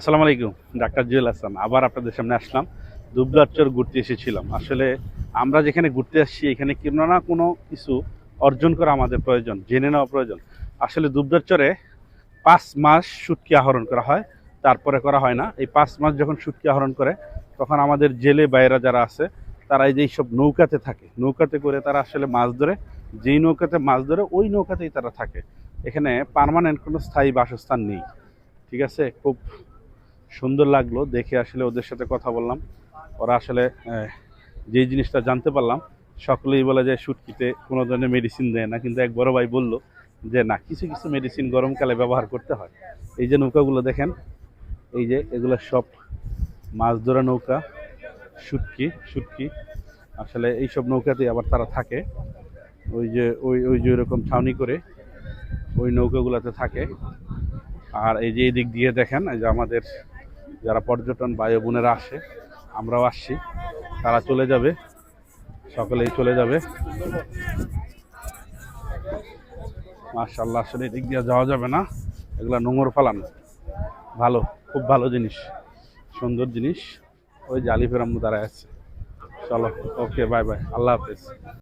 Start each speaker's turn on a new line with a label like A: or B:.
A: আসসালামু আলাইকুম, ডাক্তার জুয়েল হাসান। আবার আপনাদের সামনে আসলাম। দুবলাচর ঘুরতে এসেছিলাম। আসলে আমরা যেখানে ঘুরতে আসছি, এখানে কোনো না কোনো কিছু অর্জন করা আমাদের প্রয়োজন, জেনে নেওয়া প্রয়োজন। আসলে দুবলাচরে পাঁচ মাস সুটকি আহরণ করা হয়, তারপরে করা হয় না। এই পাঁচ মাস যখন সুটকি আহরণ করে, তখন আমাদের জেলে বাইরা যারা আছে, তারা এই যে সব নৌকাতে থাকে, নৌকাতে করে তারা আসলে মাছ ধরে, যেই নৌকাতে মাছ ধরে, ওই নৌকাতেই তারা থাকে। এখানে পার্মানেন্ট কোনো স্থায়ী বাসস্থান নেই। ঠিক আছে? খুব সুন্দর লাগল, দেখে আসলে ওদের সাথে কথা বললাম। ওরা আসলে যেই জিনিসটা জানতে পারলাম, সকলেই বলে যে শুটকিতে কোনো ধরনের মেডিসিন দেয় না, কিন্তু এক বড় ভাই বলল যে, না, কিছু কিছু মেডিসিন গরমকালে ব্যবহার করতে হয়। এই যে নৌকাগুলো দেখেন, এই যে এগুলো সব মাছ ধরা নৌকা, শুটকি শুটকি। আসলে এইসব নৌকাতেই আবার তারা থাকে। ওই যে, ওই ওই যে ওইরকম ছাউনি করে ওই নৌকাগুলোতে থাকে। আর এই যে এই দিক দিয়ে দেখেন, এই যে আমাদের যারা পর্যটন ভাই বোনেরা আসে, আমরাও আসছি। তারা চলে যাবে, সকলেই চলে যাবে। মার্শাল্লাহ আসলে এদিক দিয়ে যাওয়া যাবে না। এগুলো নোংর ফালানো। ভালো, খুব ভালো জিনিস, সুন্দর জিনিস। ওই জালি ফেরাম্মু দাঁড়ায় আছে। চলো, ওকে, বাই বাই, আল্লাহ হাফেজ।